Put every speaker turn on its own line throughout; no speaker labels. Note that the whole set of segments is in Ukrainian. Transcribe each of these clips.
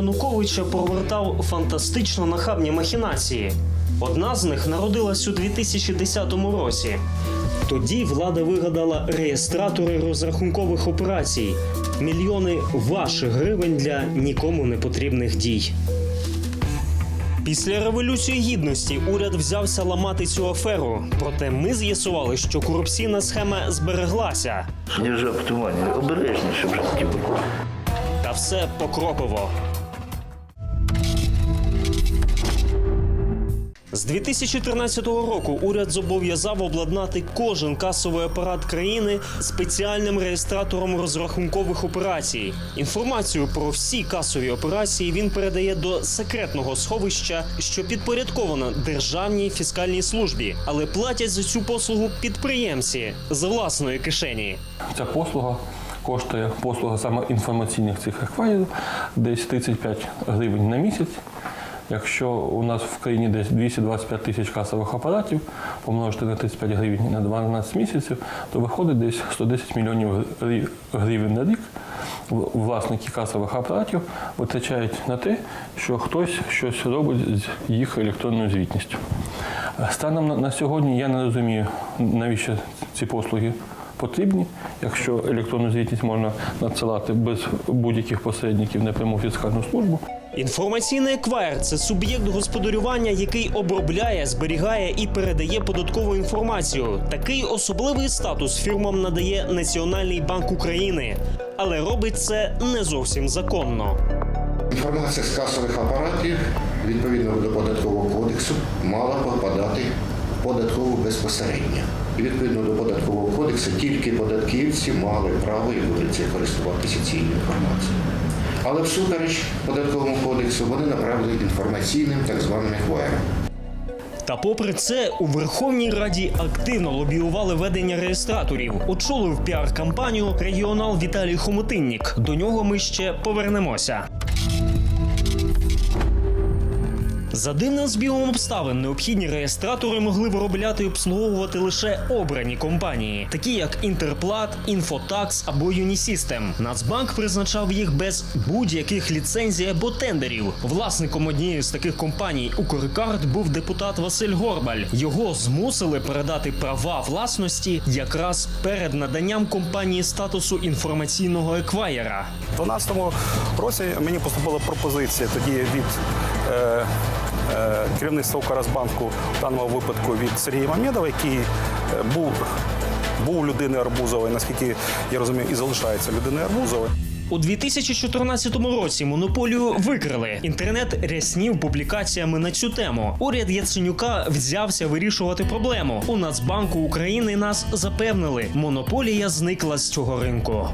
Януковича провертав фантастично нахабні махінації. Одна з них народилась у 2010 році. Тоді влада вигадала реєстратори розрахункових операцій, мільйони ваших гривень для нікому не потрібних дій. Після революції гідності уряд взявся ламати цю аферу. Проте ми з'ясували, що корупційна схема збереглася.
Держав тумані, обережніше в житті.
Та все покроково. 2014 року уряд зобов'язав обладнати кожен касовий апарат країни спеціальним реєстратором розрахункових операцій. Інформацію про всі касові операції він передає до секретного сховища, що підпорядковано державній фіскальній службі, але платять за цю послугу підприємці з власної кишені.
Ця послуга коштує послуга саме інформаційних цих еквайрів десь 35 гривень на місяць. Якщо у нас в країні десь 225 тисяч касових апаратів, помножити на 35 гривень на 12 місяців, то виходить десь 110 мільйонів гривень на рік. Власники касових апаратів витрачають на те, що хтось щось робить з їх електронною звітністю. Станом на- сьогодні я не розумію, навіщо ці послуги потрібні, якщо електронну звітність можна надсилати без будь-яких посередників напряму фіскальну службу.
Інформаційний еквайр це суб'єкт господарювання, який обробляє, зберігає і передає податкову інформацію. Такий особливий статус фірмам надає Національний банк України, але робить це не зовсім законно.
Інформація з касових апаратів відповідно до податкового кодексу мала попадати в податкову безпосередньо. І відповідно до податкового кодексу тільки податківці мали право і це користуватися цією інформацією. Але всупереч податковому кодексу вони направили інформаційним так званим еквайром.
Та попри це, у Верховній Раді активно лобіювали ведення реєстраторів. Очолив піар-кампанію регіонал Віталій Хомотиннік. До нього ми ще повернемося. За дивним збігом обставин необхідні реєстратори могли виробляти і обслуговувати лише обрані компанії, такі як Інтерплат, Інфотакс або Юнісістем. Нацбанк призначав їх без будь-яких ліцензій або тендерів. Власником однієї з таких компаній Укркард був депутат Василь Горбаль. Його змусили передати права власності якраз перед наданням компанії статусу інформаційного еквайера.
У 2012 році мені поступила пропозиція тоді від керівництва Укрбанку, в даному випадку від Сергія Мамєдова, який е, був, був людиною Арбузової, наскільки я розумію, і залишається людиною Арбузової.
У 2014 році монополію викрили. Інтернет ряснів публікаціями на цю тему. Уряд Яценюка взявся вирішувати проблему. У Нацбанку України нас запевнили, монополія зникла з цього ринку.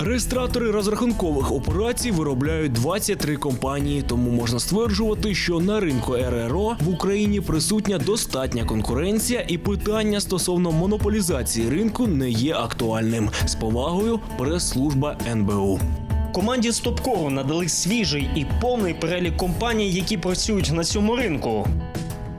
Реєстратори розрахункових операцій виробляють 23 компанії, тому можна стверджувати, що на ринку РРО в Україні присутня достатня конкуренція, і питання стосовно монополізації ринку не є актуальним. З повагою прес-служба НБУ.
Команді Стопкору надали свіжий і повний перелік компаній, які працюють на цьому ринку.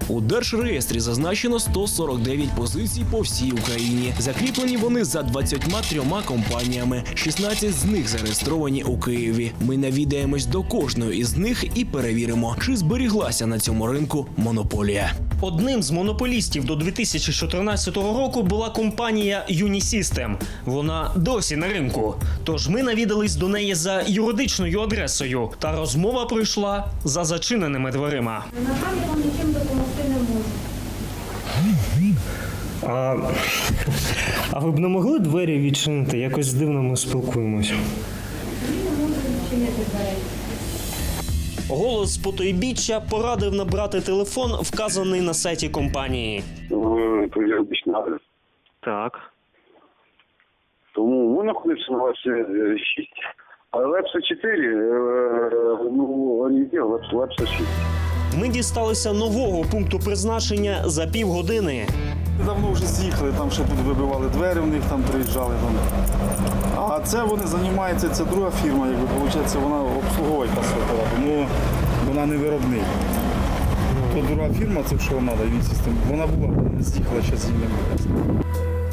У держреєстрі зазначено 149 позицій по всій Україні. Закріплені вони за 23 компаніями. 16 з них зареєстровані у Києві. Ми навідаємось до кожної із них і перевіримо, чи зберіглася на цьому ринку монополія.
Одним з монополістів до 2014 року була компанія Unisystem. Вона досі на ринку. Тож ми навідались до неї за юридичною адресою, та розмова пройшла за зачиненими дверима.
Насправді вам нічим допомогти не можу.
А, а ви б не могли двері відчинити? Якось дивно ми
дверей.
Голос з потойбіччя порадив набрати телефон, вказаний на сайті компанії. Так.
Тому ми знаходимося на Лепсі 6. А Лепса 4, е, ну, Лепса 6.
Ми дісталися нового пункту призначення за півгодини.
Давно вже з'їхали, там ще тут вибивали двері, в них там приїжджали. Там. А це вони займаються, це друга фірма, якби виходить, вона обслуговує касова, тому вона не виробник. То друга фірма, це що вона дає систем. Вона була, вона з'їхала, зараз її немає.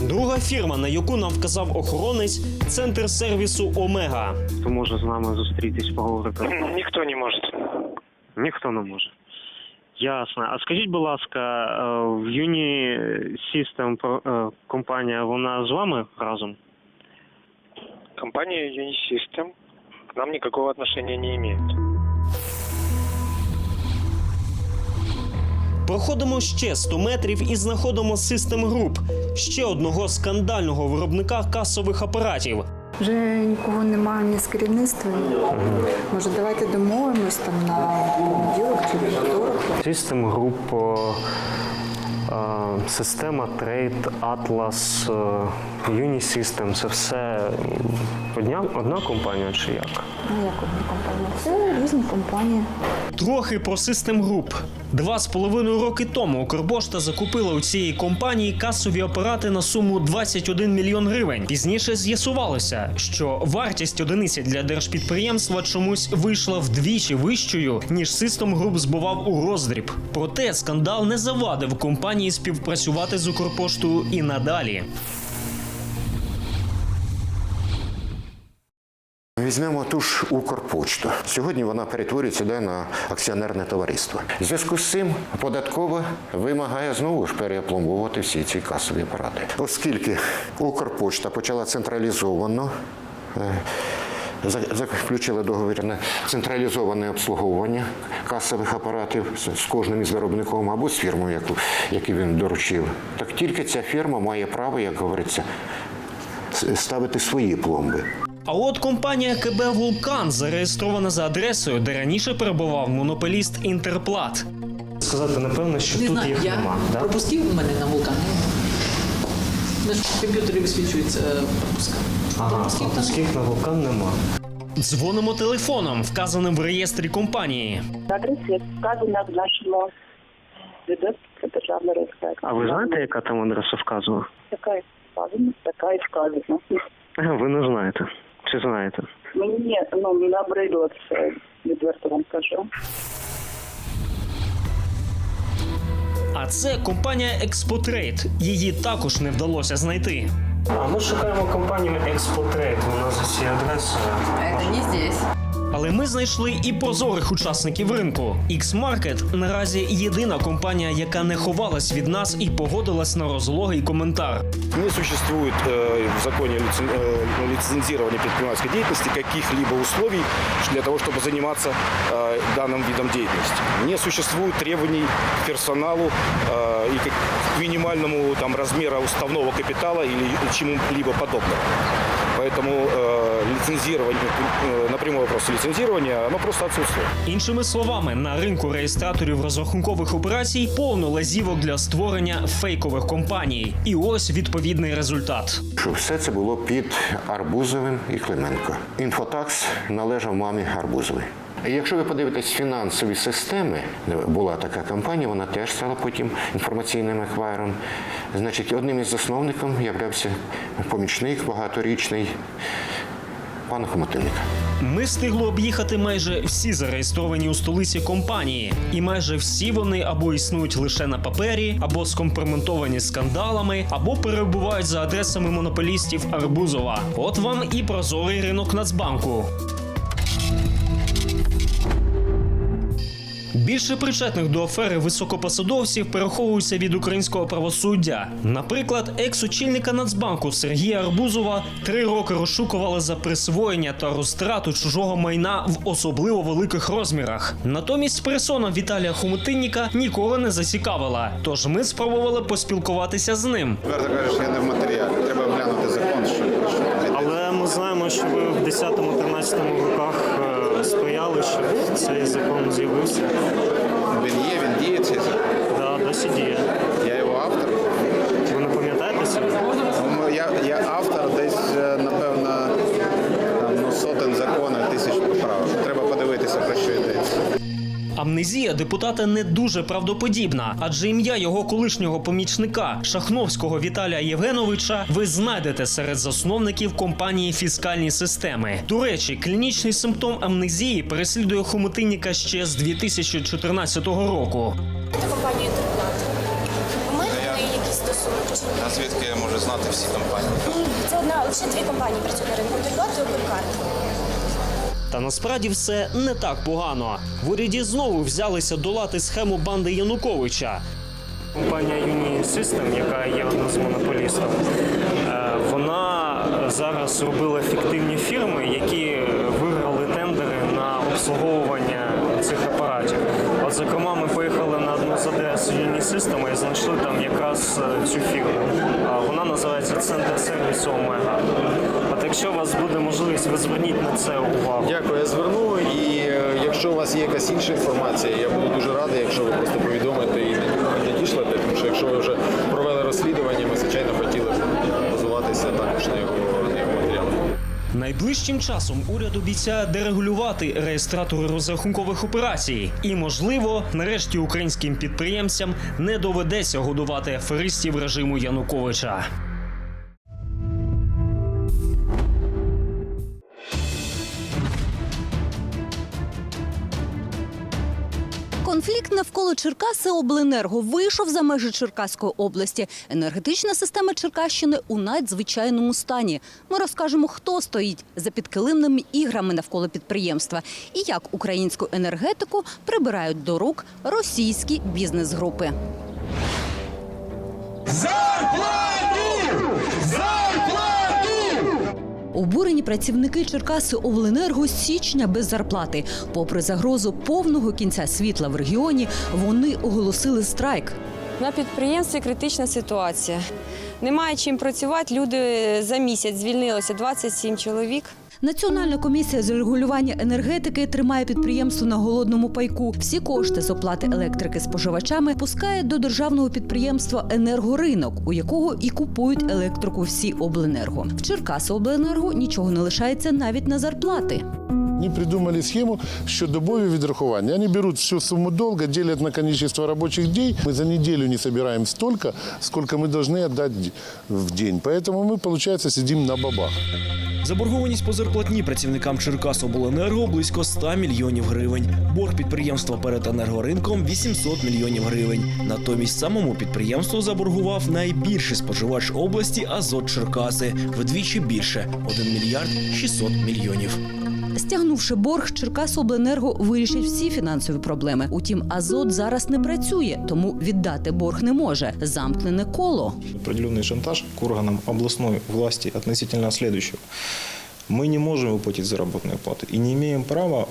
Друга фірма, на яку нам вказав охоронець, центр сервісу Омега.
Хто може з нами зустрітись, поговорити? Ніхто не може. Ніхто не може. Ясно. А скажіть, будь ласка, е, в Юні System е, компанія, вона з вами разом?
Компания Unisystem к нам никакого отношения не имеет.
Проходимо ще 100 метрів і знаходимо System Group, ще одного скандального виробника касових апаратів.
Вже нікого немає ні з керівництва. Може, давайте домовимось там на понеділок чи вівторок.
System Group, е, система Trade, Atlas, е, Unisystem, це все одна, одна компанія чи як?
Ну, як одна компанія? Це різні компанії.
Трохи про System Group. Два з половиною роки тому Укрпошта закупила у цієї компанії касові апарати на суму 21 мільйон гривень. Пізніше з'ясувалося, що вартість одиниці для держпідприємства чомусь вийшла вдвічі вищою, ніж System Group збував у роздріб. Проте скандал не завадив компанії співпрацювати з Укрпоштою і надалі.
Візьмемо ту ж Укрпочту. Сьогодні вона перетворюється да, на акціонерне товариство. В зв'язку з цим податкова вимагає знову ж переопломбовувати всі ці касові апарати. Оскільки Укрпочта почала централізовано. е, за- Заключили договір на централізоване обслуговування касових апаратів з кожним із виробником або з фірмою, яку, яку він доручив. Так тільки ця фірма має право, як говориться, ставити свої пломби.
А от компанія КБ Вулкан зареєстрована за адресою, де раніше перебував монополіст Інтерплат.
Сказати, напевно, що
Не
тут
знаю,
їх
я
нема. Да?
пропустив у мене на вулкані. На комп'ютері висвічується пропуск.
Ага,
Пропусків
пропусків на вулкан нема.
Дзвонимо телефоном, вказаним в реєстрі компанії.
Адреса вказана в нашому відомстві про державну реєстрацію.
А ви знаєте, яка там адреса вказана?
Така і вказана, така і вказана.
Ви не знаєте. Чи знаєте?
Мені ну, набридло це, відверто вам кажу.
А це компанія Експотрейд. Її також не вдалося знайти.
А ми шукаємо компанію Expotrade. Вона за цією адресою.
Это не здесь.
Але ми знайшли і прозорих учасників ринку. X-Market наразі єдина компанія, яка не ховалась від нас і погодилась на розлогий коментар.
Не существует э, в законе э, лицензирования предпринимательской деятельности каких-либо условий для того, чтобы заниматься э, данным видом деятельности. Не существует требований к персоналу и к минимальному там, размера уставного капитала или чему-либо подобного. Поэтому э, лицензирование, э, на прямой вопрос лицензирования, оно просто отсутствует.
Іншими словами, на ринку реєстраторів розрахункових операцій повно лазівок для створення фейкових компаній. І ось відповідний результат.
Що все це було під Арбузовим і Клименко. Інфотакс належав мамі Арбузовій. Якщо ви подивитесь фінансові системи, була така компанія, вона теж стала потім інформаційним еквайром. Значить, одним із засновників являвся помічник багаторічний пана Хомотинника.
Ми встигли об'їхати майже всі зареєстровані у столиці компанії, і майже всі вони або існують лише на папері, або скомпрометовані скандалами, або перебувають за адресами монополістів Арбузова. От вам і прозорий ринок Нацбанку. Більше причетних до афери високопосадовців переховуються від українського правосуддя. Наприклад, екс-очільника Нацбанку Сергія Арбузова три роки розшукували за присвоєння та розтрату чужого майна в особливо великих розмірах. Натомість персона Віталія Хомутинніка ніколи не зацікавила. Тож ми спробували поспілкуватися з ним.
Кажеш, я не в матеріалі. Треба глянути закон, що
Але ми знаємо, що ви в 10-13 роках сприяли, щоб цей закон з'явився.
він є, він діє цей закон.
Да, досі діє.
Я його автор.
Ви не пам'ятаєте це?
Ну, Я, я автор десь, е, напевно, там, ну, сотень законів, тисяч поправок. Треба подивитися, про що йдеться.
Амнезія депутата не дуже правдоподібна, адже ім'я його колишнього помічника Шахновського Віталія Євгеновича ви знайдете серед засновників компанії фіскальні системи. До речі, клінічний симптом амнезії переслідує Хомутинніка ще з 2014 року.
Стосують.
А звідки я можу знати всі компанії?
Це одна лише дві компанії працюють на ринку. І Укркарт.
Та насправді все не так погано. В уряді знову взялися долати схему банди Януковича. Компанія Uni System, яка є одним з монополістів, е, вона зараз робила фіктивні фірми, які виграли тендери на обслуговування цих апаратів. От, зокрема, ми поїхали на одну з адрес Uni System і знайшли там якраз е, цю фірму. Вона називається Центр сервісу Омега. От якщо у вас буде можливість, ви зверніть на це увагу.
Дякую, я зверну. І якщо у вас є якась інша інформація, я буду дуже радий, якщо ви просто повідомите і надішлете, тому що якщо ви вже провели розслідування, ми звичайно хотіли базуватися також на його.
Найближчим часом уряд обіцяє дерегулювати реєстратори розрахункових операцій, і, можливо, нарешті українським підприємцям не доведеться годувати аферистів режиму Януковича.
Навколо Черкаси обленерго вийшов за межі Черкаської області. Енергетична система Черкащини у надзвичайному стані. Ми розкажемо, хто стоїть за підкилимними іграми навколо підприємства і як українську енергетику прибирають до рук російські бізнес-групи. Обурені працівники Черкаси Обленерго січня без зарплати. Попри загрозу повного кінця світла в регіоні, вони оголосили страйк.
На підприємстві критична ситуація. Немає чим працювати. Люди за місяць звільнилося 27 чоловік.
Національна комісія з регулювання енергетики тримає підприємство на голодному пайку. Всі кошти з оплати електрики споживачами пускає до державного підприємства Енергоринок, у якого і купують електрику всі обленерго. В Черкаси обленерго нічого не лишається навіть на зарплати.
Они придумали схему щодобові відрахування. Они берут всю сумму долга, делят на количество рабочих дней. Мы за неделю не собираем столько, сколько мы должны отдать в день. Поэтому мы, получается, сидим на бабах.
Заборгованість по зарплатні працівникам Черкасобленерго близько 100 мільйонів гривень. Борг підприємства перед енергоринком 800 мільйонів гривень. Натомість самому підприємству заборгував найбільший споживач області Азот Черкаси вдвічі більше 1 мільярд 600 мільйонів.
Стягнувши борг, Черкасобленерго вирішить всі фінансові проблеми. Утім, Азот зараз не працює, тому віддати борг не може. Замкнене коло.
определенный шантаж к органам областной власти относительно следующего. Мы не можем выплатить заработные платы и не имеем права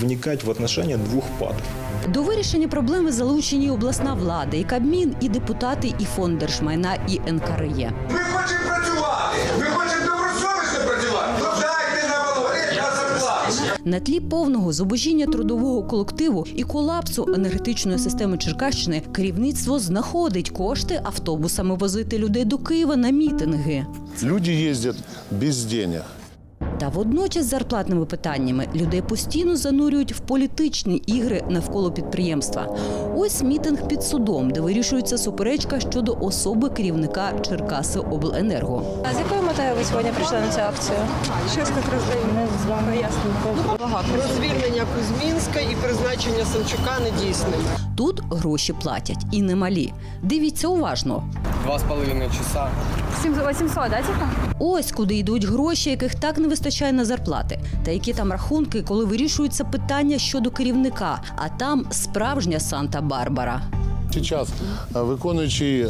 вникать в отношения двух падов.
До вирішення проблеми залучені обласна влада, і Кабмін, і депутати, і фонд держмайна, і НКРЄ.
Ми хочемо працювати!
На тлі повного зубожіння трудового колективу і колапсу енергетичної системи Черкащини керівництво знаходить кошти автобусами возити людей до Києва на мітинги.
Люди їздять без денег.
Та водночас з зарплатними питаннями людей постійно занурюють в політичні ігри навколо підприємства. Ось мітинг під судом, де вирішується суперечка щодо особи керівника Черкаси Обленерго.
А з якою метою ви сьогодні прийшли на цю акцію?
Щось так роздаємо з вами ясно. Про звільнення Кузьмінська і призначення Самчука недійсним.
Тут гроші платять і немалі. Дивіться уважно.
Два з половиною часа.
800, да, типа? Ось куди йдуть гроші, яких так не вистачає на зарплати. Та які там рахунки, коли вирішуються питання щодо керівника, а там справжня Санта-Барбара.
Сейчас е, виконуючий е,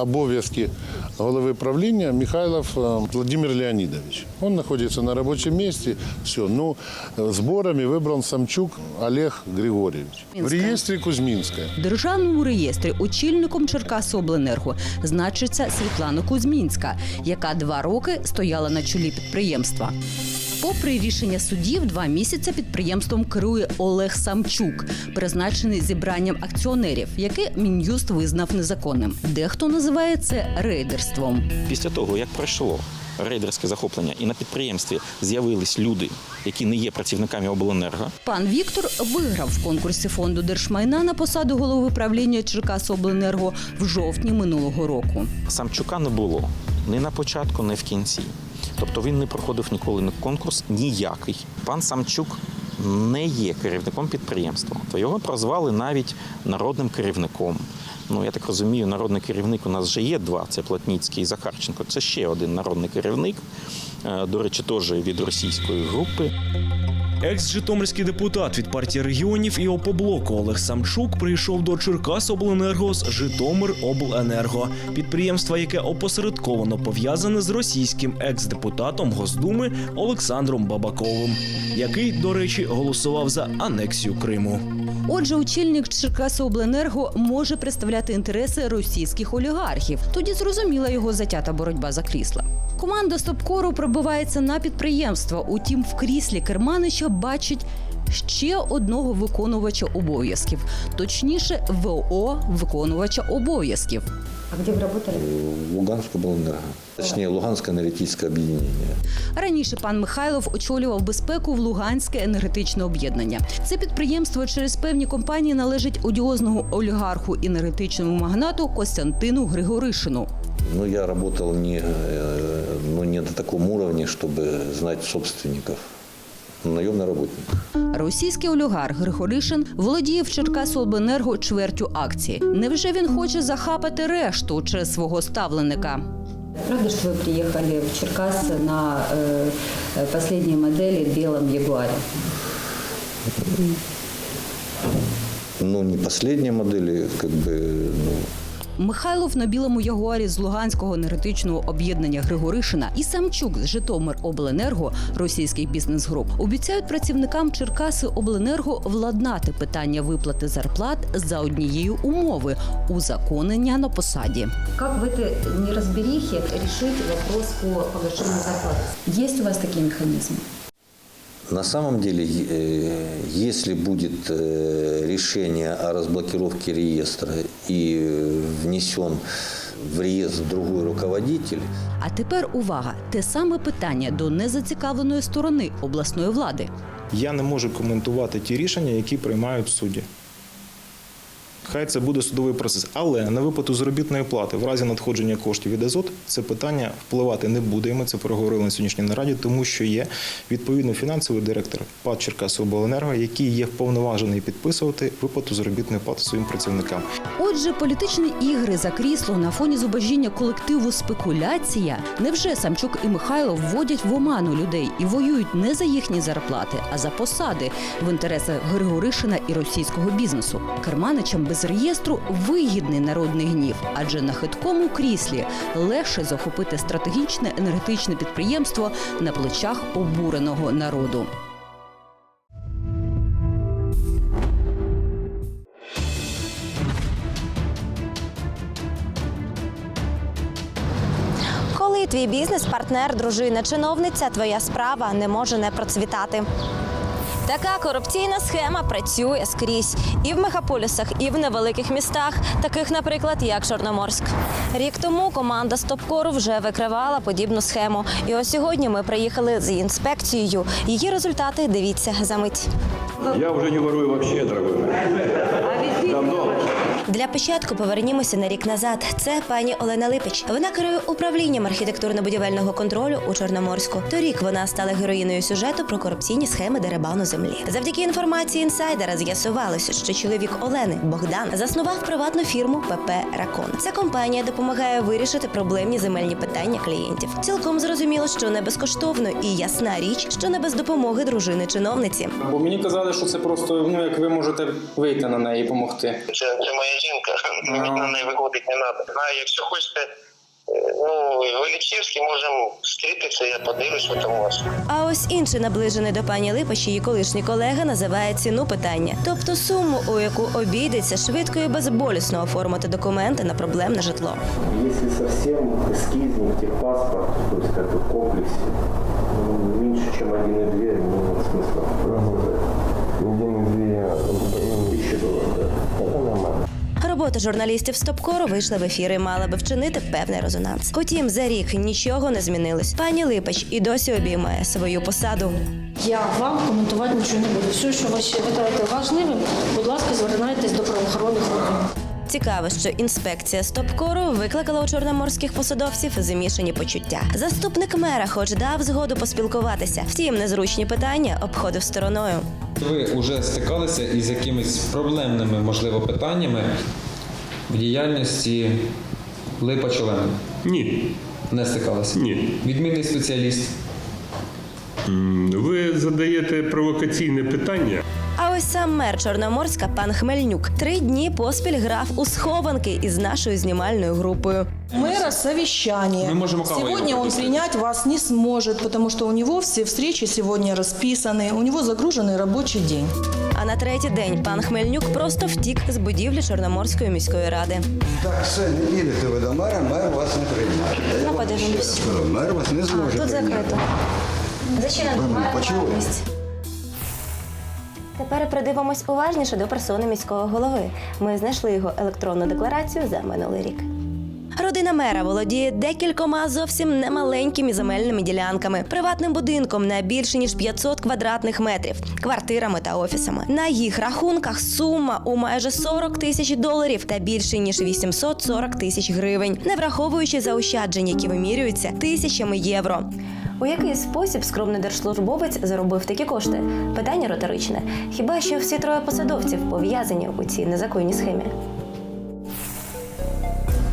обов'язки голови правління Михайлов е, Владимир Леонидович. Он знаходиться на робочому місці. Все. Ну, зборами вибран Самчук Олег Григорьевич. В реєстрі Кузьмінська.
В державному реєстрі очільником Черкасобленерго значиться Світлана Кузьмінська, яка два роки стояла на чолі підприємства. Попри рішення судів, два місяці підприємством керує Олег Самчук, призначений зібранням акціонерів, яке мін'юст визнав незаконним. Дехто називає це рейдерством.
Після того, як пройшло рейдерське захоплення, і на підприємстві з'явились люди, які не є працівниками обленерго,
Пан Віктор виграв в конкурсі фонду держмайна на посаду голови правління Черкасобленерго в жовтні минулого року.
Самчука не було ні на початку, ні в кінці. Тобто він не проходив ніколи на конкурс ніякий. Пан Самчук не є керівником підприємства, то його прозвали навіть народним керівником. Ну, я так розумію, народний керівник у нас вже є два: це Платніцький і Захарченко. Це ще один народний керівник, е, до речі, теж від російської групи.
Екс-житомирський депутат від партії регіонів і опоблоку Олег Самчук прийшов до Черкасобленерго з Житомиробленерго, підприємства, яке опосередковано пов'язане з російським екс-депутатом Госдуми Олександром Бабаковим, який, до речі, голосував за анексію Криму.
Отже, очільник Черкасиобленерго може представляти інтереси російських олігархів. Тоді зрозуміла його затята боротьба за крісла. Команда Стопкору пробивається на підприємство. Утім, в кріслі Керманича бачить ще одного виконувача обов'язків, точніше, ВО виконувача обов'язків. А де ви працювали?
Луганська Беленерго. Точніше, Луганське енергетичне об'єднання.
Раніше пан Михайлов очолював безпеку в Луганське енергетичне об'єднання. Це підприємство через певні компанії належить одіозному олігарху енергетичному магнату Костянтину Григоришину.
Ну, я работал не, э, ну, не на таком уровне, чтобы знать собственников. Наемный работник.
Російський олігарх Григоришин володіє в Черкасобленерго чвертю акції. Невже він хоче захапати решту через свого ставленика?
Правда, что вы приехали в Черкассы на э, э, последней модели белом Ягуаре?
Ну, не последние модели, как бы, ну,
Михайлов на білому ягуарі з Луганського енергетичного об'єднання Григоришина і Самчук з Житомиробленерго російських бізнес-груп обіцяють працівникам Черкаси Обленерго владнати питання виплати зарплат за однією умови узаконення на посаді.
Как в этой неразберихе решить вопрос по повышению зарплаты? Есть у вас такие механизмы?
на самом деле, э, если будет э, решение о разблокировке реестра и э, внесен в реестр другой руководитель,
А тепер увага! Те саме питання до незацікавленої сторони обласної влади.
Я не можу коментувати ті рішення, які приймають судді. Хай це буде судовий процес. Але на виплату заробітної плати в разі надходження коштів від Азот це питання впливати не буде. І ми це проговорили на сьогоднішній нараді, тому що є відповідно фінансовий директор ПАД Черкасобленерго, який є вповноважений підписувати виплату заробітної плати своїм працівникам.
Отже, політичні ігри за крісло на фоні зубожіння колективу спекуляція. Невже Самчук і Михайло вводять в оману людей і воюють не за їхні зарплати, а за посади в інтересах Григоришина і російського бізнесу? Керманичам без реєстру вигідний народний гнів, адже на хиткому кріслі легше захопити стратегічне енергетичне підприємство на плечах обуреного народу.
Коли твій бізнес-партнер, дружина, чиновниця, твоя справа не може не процвітати. Така корупційна схема працює скрізь і в мегаполісах, і в невеликих містах, таких, наприклад, як Чорноморськ. Рік тому команда Стопкору вже викривала подібну схему. І ось сьогодні ми приїхали з інспекцією. Її результати дивіться за мить.
Я вже не ворую вообще, дорогой. Давно.
Для початку повернімося на рік назад. Це пані Олена Липич. Вона керує управлінням архітектурно-будівельного контролю у Чорноморську. Торік вона стала героїною сюжету про корупційні схеми дерибану землі. Завдяки інформації інсайдера з'ясувалося, що чоловік Олени Богдан заснував приватну фірму ПП Ракон. Ця компанія допомагає вирішити проблемні земельні питання клієнтів. Цілком зрозуміло, що не безкоштовно, і ясна річ, що не без допомоги дружини чиновниці.
Бо мені казали, що це просто ну як ви можете вийти на неї і допомогти.
Це, це моя жінка, мені на неї виходити не треба. А якщо хочете, е, ну, в Олексіївській можемо зустрітися, я подивлюсь, що там у вас.
А ось інший наближений до пані Липаш, її колишній колега називає ціну питання, тобто суму, у яку обійдеться швидко і безболісно оформити документи на проблемне житло.
Если совсем эскизник, техпаспорт, то есть как бы в комплексе, ну, меньше, чем 1,2, нет смысла
Робота журналістів Стопкору вийшла в ефір і мала би вчинити певний резонанс. Утім, за рік нічого не змінилось. Пані Липач і досі обіймає свою посаду.
Я вам коментувати нічого не буду. Все, що ви ще вважаєте важливим, будь ласка, звертайтесь до правоохоронних органів.
Цікаво, що інспекція стопкору викликала у чорноморських посадовців замішані почуття. Заступник мера, хоч дав згоду поспілкуватися, втім, незручні питання обходив стороною.
Ви вже стикалися із якимись проблемними, можливо, питаннями в діяльності Липа Човена?
Ні.
Не стикалися?
Ні.
Відмінний спеціаліст.
Ви задаєте провокаційне питання.
А ось сам мер Чорноморська, пан Хмельнюк, три дні поспіль грав у схованки із нашою знімальною групою.
Мэра совещание.
Мы можем кого
Сегодня
его
он
пропустить?
принять вас не сможет, потому что у него все встречи сегодня расписаны, у него загруженный рабочий день.
А на третій день пан Хмельнюк просто втік з будівлі Чорноморської міської ради.
Так, все, не їдете ви до мера, мер вас не приймає. Я
Ну,
вам
подивимось.
ще раз кажу, Мер вас не зможе
Тут
прийняти.
закрито. Зачинено.
Ви мене почули?
Тепер придивимось уважніше до персони міського голови. Ми знайшли його електронну декларацію за минулий рік. Родина мера володіє декількома зовсім немаленькими земельними ділянками, приватним будинком на більше ніж 500 квадратних метрів, квартирами та офісами. На їх рахунках сума у майже 40 тисяч доларів та більше ніж 840 тисяч гривень, не враховуючи заощадження, які вимірюються тисячами євро. У який спосіб скромний держслужбовець заробив такі кошти? Питання риторичне. Хіба що всі троє посадовців пов'язані у цій незаконній схемі?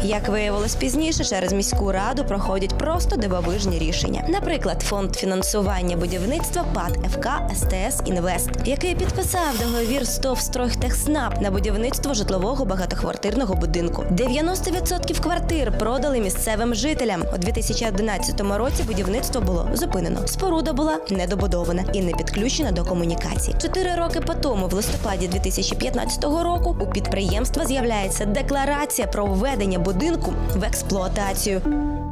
Як виявилось пізніше, через міську раду проходять просто дивовижні рішення. Наприклад, фонд фінансування будівництва ПАД ФК СТС Інвест, який підписав договір з ТОВ «Стройхтехснаб» на будівництво житлового багатоквартирного будинку. 90% квартир продали місцевим жителям. У 2011 році будівництво було зупинено. Споруда була недобудована і не підключена до комунікацій. Чотири роки по тому, в листопаді 2015 року, у підприємства з'являється декларація про введення будинку в експлуатацію.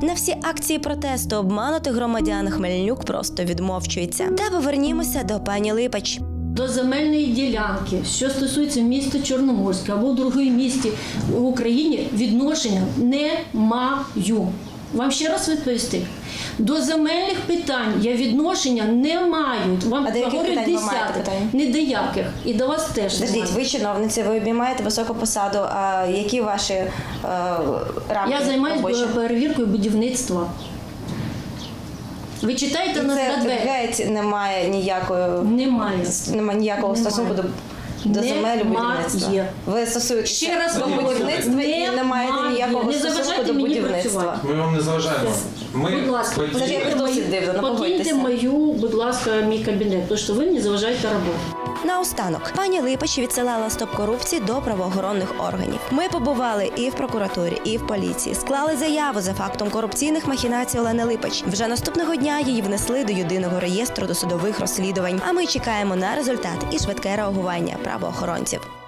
На всі акції протесту обманути громадян Хмельнюк просто відмовчується. Та повернімося до пані Липач.
До земельної ділянки, що стосується міста Чорноморська або в другому місті в Україні, відношення не маю. Вам ще раз відповісти. До земельних питань я відношення не маю. Вам
А до яких
говорю
питань ви маєте
десяток.
питання?
Не до яких. І до вас теж. Немає.
ви чиновниця, ви обіймаєте високу посаду. А які ваші е, рамки?
Я займаюся
робочі?
перевіркою будівництва. Ви читаєте на
це геть немає ніякої
Немає.
немає ніякого
Немає.
стосунку до, до земель будівництва. Ви стосуєтеся
Ще раз
будівництва і не маєте
немає.
ніякого
Не
стосунку до будівництва.
працювати.
Ми вам не заважаємо. Ми
будь ласка,
хотіли-
Подожди,
покиньте
як досить
мою-
дивно,
покиньте мою, будь ласка, мій кабінет, тому що ви мені заважаєте роботу.
Наостанок пані Липач відсилала стоп корупції до правоохоронних органів. Ми побували і в прокуратурі, і в поліції. Склали заяву за фактом корупційних махінацій Олени Липач. Вже наступного дня її внесли до єдиного реєстру досудових розслідувань. А ми чекаємо на результат і швидке реагування правоохоронців.